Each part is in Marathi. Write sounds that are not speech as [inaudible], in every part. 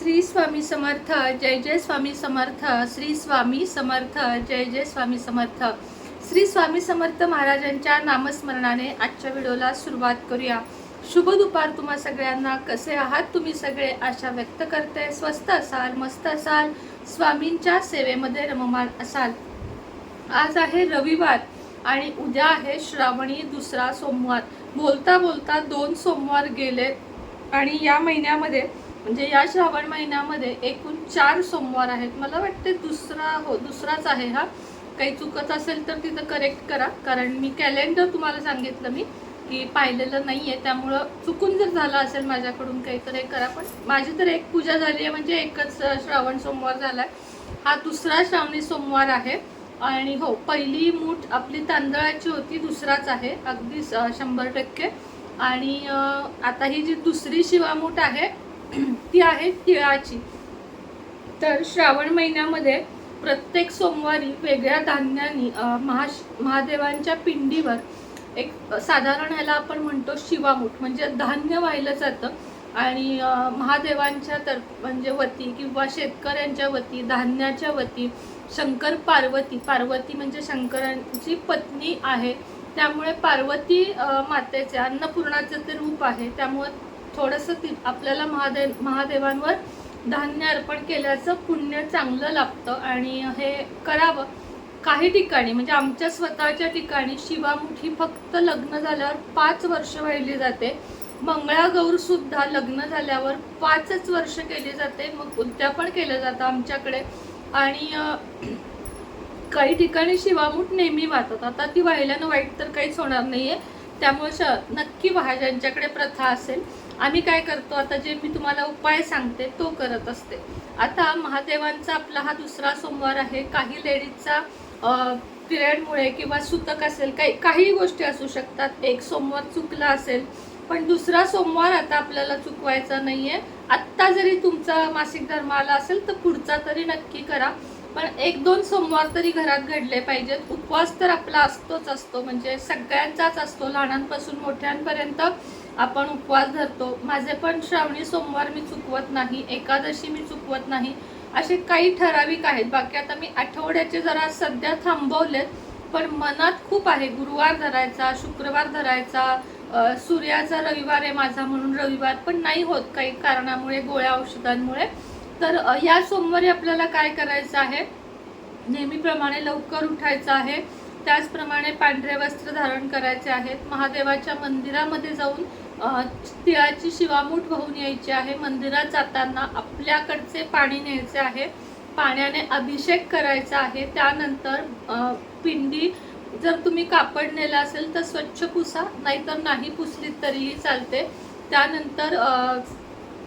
श्री स्वामी समर्थ जय जय स्वामी समर्थ श्री स्वामी समर्थ जय जय स्वामी समर्थ. श्री स्वामी समर्थ महाराजांच्या नामस्मरणाने आजच्या व्हिडिओला सुरुवात करूया. शुभ दुपार तुम्हा सगळ्यांना. कसे आहात तुम्ही सगळे? आशा व्यक्त करते. स्वस्त असाल मस्त असाल स्वामींच्या सेवेमध्ये रममाण असाल. आज आहे रविवार आणि उद्या आहे श्रावणी दुसरा सोमवार. बोलता बोलता दोन सोमवार गेले आणि या महिन्यामध्ये म्हणजे या श्रावण महिन्यामध्ये एकूण चार सोमवार आहेत. मला वाटते दुसरा हो दुसराच आहे हा. काही चुकत असेल तर तिथं करेक्ट करा. कारण मी कॅलेंडर तुम्हाला सांगितलं मी की पाहिलेलं नाही आहे त्यामुळं चुकून जर झालं असेल माझ्याकडून काही तर हे करा. पण माझी तर एक पूजा झाली आहे म्हणजे एकच श्रावण सोमवार झाला आहे हा दुसरा श्रावणी सोमवार आहे. आणि हो पहिली मूठ आपली तांदळाची होती दुसराच आहे. अगदी शंभर टक्के. आणि आता ही जी दुसरी शिवामूठ आहे ती आहे तिळाची. तर श्रावण महिन्यामध्ये प्रत्येक सोमवारी वेगळ्या धान्यानी महाश महादेवांच्या पिंडीवर एक साधारण ह्याला आपण म्हणतो शिवामूठ. म्हणजे धान्य वाहिलं जातं आणि महादेवांच्या तर म्हणजे वती किंवा शेतकऱ्यांच्या वती धान्याच्या वती शंकर पार्वती. पार्वती म्हणजे शंकरांची पत्नी आहे. त्यामुळे पार्वती मातेचे अन्नपूर्णाचं ते रूप आहे. त्यामुळे थोडंसं ती आपल्याला महादेव महादेवांवर धान्य अर्पण केल्याचं पुण्य चांगलं लाभतं आणि हे करावं. काही ठिकाणी म्हणजे आमच्या स्वतःच्या ठिकाणी शिवामुठी फक्त लग्न झाल्यावर पाच वर्ष वाहिली जाते. मंगळागौरसुद्धा लग्न झाल्यावर पाचच वर्ष केली जाते. मग उद्यापन केलं जातं आमच्याकडे. आणि काही ठिकाणी शिवामूठ नेहमी वाहतात. आता ती वाहिल्यानं वाईट तर काहीच होणार नाही आहे त्यामुळे श नक्की व्हा ज्यांच्याकडे प्रथा असेल. आम्ही काय करतो आता जे मी तुम्हाला उपाय सांगते तो करत असते. आता महादेवांचा आपला हा दुसरा सोमवार आहे. काही लेडीजचा पिरियडमुळे किंवा सुतक असेल काही काही गोष्टी असू शकतात. एक सोमवार चुकला असेल पण दुसरा सोमवार आता आपल्याला चुकवायचा नाही आहे आत्ता जरी तुमचा मासिक धर्म आला असेल तर पुढचा तरी नक्की करा. पण एक दोन सोमवार तरी घरात घडले पाहिजेत. उपवास तर आपला असतोच असतो. म्हणजे सगळ्यांचाच असतो. लहानांपासून मोठ्यांपर्यंत आपण उपवास धरतो. माझे पण श्रावणी सोमवार मी चुकवत नाही एकादशी मी चुकवत नाही असे काही ठराविक आहेत. बाकी आता मी आठवड्याचे जरा सध्या थांबवलेत पण मनात खूप आहे. गुरुवार धरायचा शुक्रवार धरायचा सूर्याचा रविवार आहे माझा म्हणून रविवार पण नाही होत काही कारणामुळे गोळ्या औषधांमुळे. तर या सोमवारी आपल्याला काय करायचं आहे? नेहमीप्रमाणे लवकर उठायचं आहे. त्याचप्रमाणे पांढरे वस्त्र धारण करायचे आहेत. महादेवाच्या मंदिरामध्ये जाऊन तिळाची शिवामूठ वाहून यायची आहे. मंदिरात जाताना आपल्याकडचे पाणी न्यायचे आहे. पाण्याने अभिषेक करायचा आहे. त्यानंतर पिंडी जर तुम्ही कापड नेलं असेल तर स्वच्छ पुसा नाहीतर नाही पुसली तरीही चालते. त्यानंतर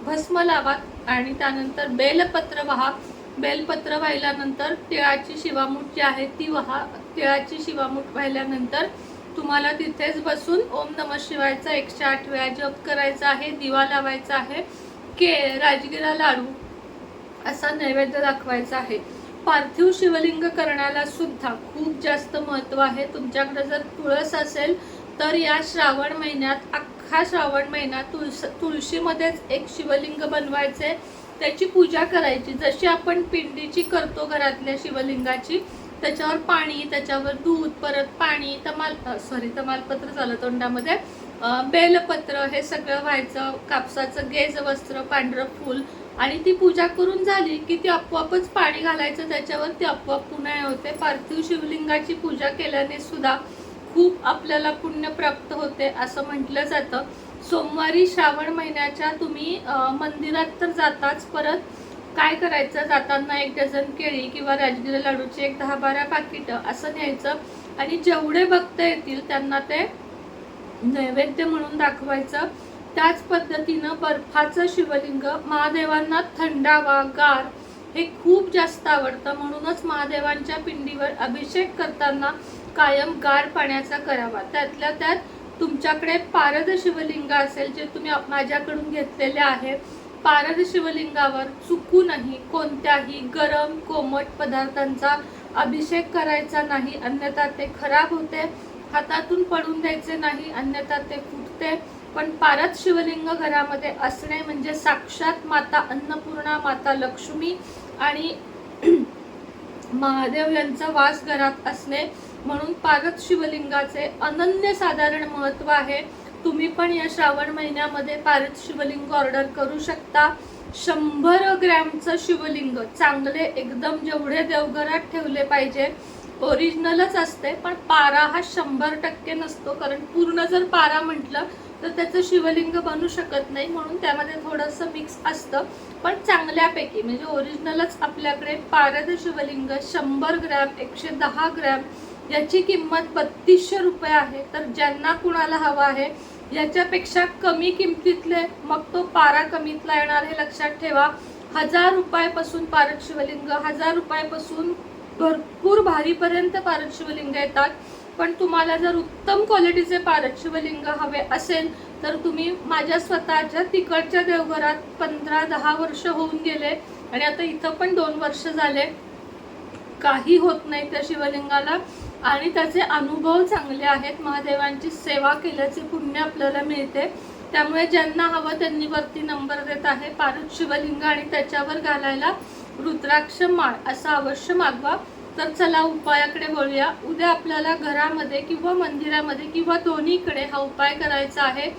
भस्म लावा आणि त्यानंतर बेलपत्र व्हा. बेलपत्र वाहिल्यानंतर तिळाची शिवामूठ जी आहे ती व्हा. तिळाची शिवामूठ वाहिल्यानंतर तुम्हाला तिथेच बसून ओम नम शिवायचा एकशे आठ वेळा जप करायचा आहे दिवा लावायचा आहे के राजगिरा लाडू असा नैवेद्य दाखवायचा आहे. पार्थिव शिवलिंग करण्याला सुद्धा खूप जास्त महत्त्व आहे. तुमच्याकडे जर तुळस असेल तर या श्रावण महिन्यात अख्खा श्रावण महिना तुळस तुळशीमध्येच एक शिवलिंग बनवायचे त्याची पूजा करायची. जशी आपण पिंडीची करतो घरातल्या शिवलिंगाची त्याच्यावर पाणी त्याच्यावर दूध परत पाणी तमाल सॉरी तमालपत्र झालं तोंडामध्ये. बेलपत्र हे सगळं व्हायचं कापसाचं गेज वस्त्र पांढरं फूल. आणि ती पूजा करून झाली की ती आपोआपच पाणी घालायचं त्याच्यावर ती आपोआप पुन्हा हे होते पार्थिव शिवलिंगाची पूजा केल्याने सुद्धा खूप आपल्याला पुण्य प्राप्त होते असं म्हटलं जातं. सोमवारी श्रावण महिन्याच्या तुम्ही मंदिरात तर जाताच परत काय करायचं? जाताना एक डझन केळी किंवा राजगिरा लाडूची एक दहा बारा पाकिटं असं न्यायचं आणि जेवढे भक्त येतील त्यांना ते नैवेद्य म्हणून दाखवायचं. त्याच पद्धतीनं बर्फाचं शिवलिंग महादेवांना थंडावा गार हे खूप जास्त आवडतं. म्हणूनच महादेवांच्या पिंडीवर अभिषेक करताना कायम गार पाण्याचा करावा. त्यातल्या त्यात तुमच्याकडे पारद शिवलिंग असेल जे तुम्ही माझ्याकडून घेतलेले आहे पारद शिवलिंगावर चुकूनही कोणत्याही गरम कोमट पदार्थांचा अभिषेक करायचा नाही अन्यथा ते खराब होते. हातातून पडून द्यायचे नाही अन्यथा ते फुटते. पण पारद शिवलिंग घरामध्ये असणे म्हणजे साक्षात माता अन्नपूर्णा माता लक्ष्मी आणि [clears throat] महादेव यांचा वास घरात असणे. म्हणून पारद शिवलिंगाचे अनन्य साधारण महत्त्व आहे. तुम्ही पण या श्रावण महिन्यामध्ये पारद शिवलिंग ऑर्डर करू शकता. शंभर ग्रॅमचं शिवलिंग. चांगले एकदम जेवढे देवघरात ठेवले पाहिजे. ओरिजिनलच असते पण पारा हा शंभर टक्के नसतो. कारण पूर्ण जर पारा म्हटलं तर त्याचं शिवलिंग बनू शकत नाही. म्हणून त्यामध्ये थोडंसं मिक्स असतं. पण चांगल्यापैकी म्हणजे ओरिजिनलच आपल्याकडे पारद शिवलिंग शंभर ग्रॅम एकशे दहा ग्रॅम याची किंमत बत्तीसशे रुपये आहे. तर ज्यांना कुणाला हवा आहे याच्यापेक्षा कमी किमतीतले मग तो पारा कमीतला येणार हे लक्षात ठेवा. हजार रुपयापासून पारद शिवलिंग हजार रुपयापासून भरपूर भारीपर्यंत पारद शिवलिंग येतात. पण तुम्हाला जर उत्तम क्वालिटीचे पारद शिवलिंग हवे असेल तर तुम्ही माझ्या स्वतःच्या तिकडच्या देवघरात पंधरा दहा वर्ष होऊन गेले. आणि आता इथं पण दोन वर्ष झाले. काही होत नाही त्या शिवलिंगाला. आणि त्याचे अनुभव चांगले आहेत. महादेवांची सेवा केल्याचे पुण्य आपल्याला मिळते. त्यामुळे ज्यांना हवं त्यांनी वरती नंबर देत आहे. पारुत शिवलिंग आणि त्याच्यावर घालायला रुद्राक्ष माळ असा अवश्य मागवा. तर चला उपायाकडे वळूया. उद्या आपल्याला घरामध्ये किंवा मंदिरामध्ये किंवा दोन्हीकडे हा उपाय करायचा आहे.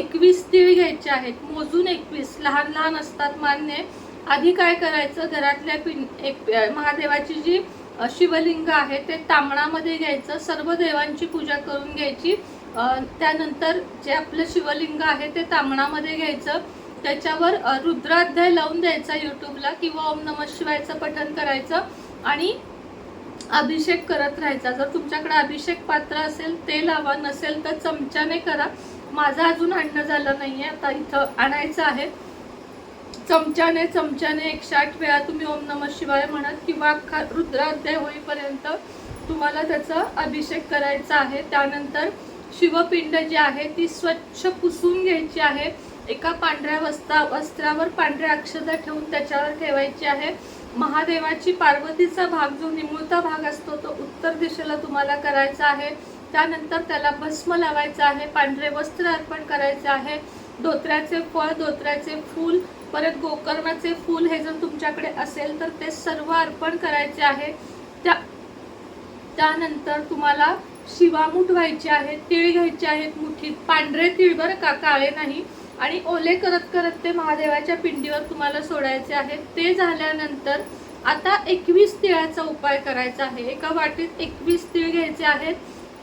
एकवीस तीळ घ्यायचे आहेत. मोजून एकवीस. लहान लहान असतात मान्य. आधी काय करायचं? घरातल्या पिं एक महादेवाची जी शिवलिंग आहे ते तांबणामध्ये घ्यायचं सर्व देवांची पूजा करून घ्यायची. त्यानंतर जे आपलं शिवलिंग आहे ते तांबणामध्ये घ्यायचं. त्याच्यावर रुद्राध्याय लावून द्यायचा यूट्यूबला किंवा ओम नम शिवायचं पठण करायचं आणि अभिषेक करत राहायचा. जर तुमच्याकडे अभिषेक पात्र असेल ते लावा. नसेल तर चमच्याने करा. माझं अजून आणणं झालं नाहीये. आता इथं आणायचं आहे. चमच्याने चमच्याने एकशे आठ वेळा तुम्ही ओम नम शिवाय म्हणत किंवा अख्खा रुद्राध्याय होईपर्यंत तुम्हाला त्याचा अभिषेक करायचा आहे. त्यानंतर शिवपिंड जी आहे ती स्वच्छ पुसून घ्यायची आहे. एका पांढऱ्या वस्त्रा वस्त्रावर पांढऱ्या अक्षता ठेवून त्याच्यावर ठेवायची आहे. महादेवाची पार्वतीचा भाग जो निमुळता भाग असतो तो उत्तर दिशेला तुम्हाला करायचा आहे. त्यानंतर त्याला भस्म लावायचं आहे. पांढरे वस्त्र अर्पण करायचे आहे. धोत्र्याचे फळ धोत्र्याचे फूल परत गोकर्णाचे फूल हे जर तुमच्याकडे असेल तर ते सर्व अर्पण करायचे आहे. त्या त्यानंतर तुम्हाला शिवामूठ व्हायचे आहे तिळ घ्यायचे आहेत मुठीत. पांढरे तिळ बरं का काळे नाही. आणि ओले करत करत ते महादेवाच्या पिंडीवर तुम्हाला सोडायचे आहेत ते झाल्यानंतर आता एकवीस तिळाचा उपाय करायचा आहे. एका वाटीत एकवीस तिळ घ्यायचे आहेत.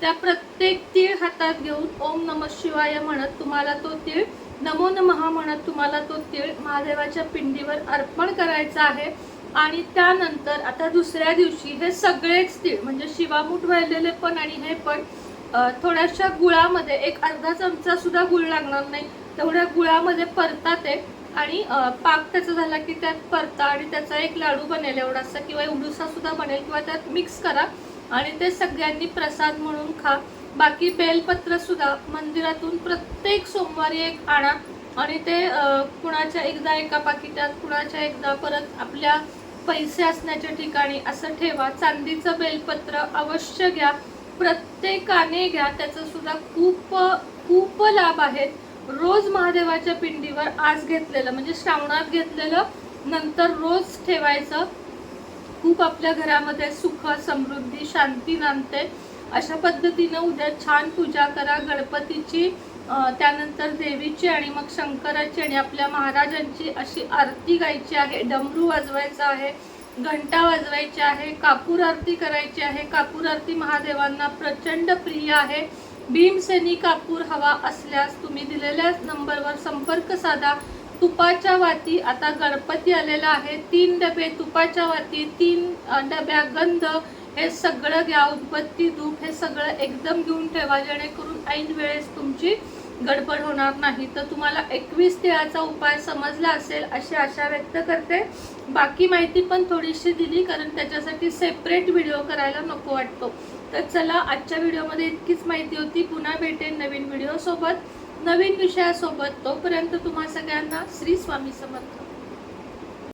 त्या प्रत्येक तीळ हातात घेऊन ओम नम शिवाय म्हणत तुम्हाला तो तीळ नमो नमहा म्हणत तुम्हाला तो तीळ महादेवाच्या पिंडीवर अर्पण करायचा आहे. आणि त्यानंतर आता दुसऱ्या दिवशी हे सगळेच तीळ म्हणजे शिवामूठ वाहिलेले पण आणि हे पण थोड्याशा गुळामध्ये एक अर्धा चमचा सुद्धा गुळ लागणार नाही. तेवढ्या गुळामध्ये परता ते आणि पाक त्याचा झाला की त्यात परता आणि त्याचा एक लाडू बनेल एवढासा किंवा एवढूसा सुद्धा बनेल किंवा त्यात मिक्स करा. आणि ते सगळ्यांनी प्रसाद म्हणून खा. बाकी बेलपत्र सुद्धा मंदिरातून प्रत्येक सोमवारी एक आणा. आणि ते कुणाच्या एकदा एका पाकिटात कुणाच्या एकदा परत आपल्या पैसे असण्याच्या ठिकाणी असं ठेवा. चांदीचं बेलपत्र अवश्य घ्या. प्रत्येकाने घ्या. त्याचं सुद्धा खूप खूप लाभ आहेत. रोज महादेवाच्या पिंडीवर आज घेतलेलं म्हणजे श्रावणात घेतलेलं नंतर रोज ठेवायचं. खूप आपल्या घरामध्ये सुख समृद्धी शांती नांदते. अशा पद्धतीनं उद्या छान पूजा करा. गणपतीची त्यानंतर देवीची आणि मग शंकराची आणि आपल्या महाराजांची अशी आरती गायची आहे. डमरू वाजवायचा आहे घंटा वाजवायची आहे कापूर आरती करायची आहे. कापूर आरती महादेवांना प्रचंड प्रिय आहे. भीमसेनी कापूर हवा असल्यास तुम्ही दिलेल्या नंबरवर संपर्क साधा. तुपाच्या वाती आता गणपती आलेला आहे. तीन डबे तुपाच्या वाती तीन डब्या गंध हे सगळं घ्या. उदबत्ती धूप हे सगळं एकदम घेऊन ठेवा जेणेकरून ऐन वेळेस तुमची गडबड होणार नाही. तर तुम्हाला एकवीस तिळाचा उपाय समजला असेल अशी आशा व्यक्त करते. बाकी माहिती पण थोडीशी दिली कारण त्याच्यासाठी सेपरेट व्हिडिओ करायला नको वाटतो. तर चला आजच्या व्हिडिओमध्ये इतकीच माहिती होती. पुन्हा भेटेन नवीन व्हिडिओ सोबत. नवीन विषयासोबत तोपर्यंत तुम्हा सगळ्यांना श्री स्वामी समर्थ.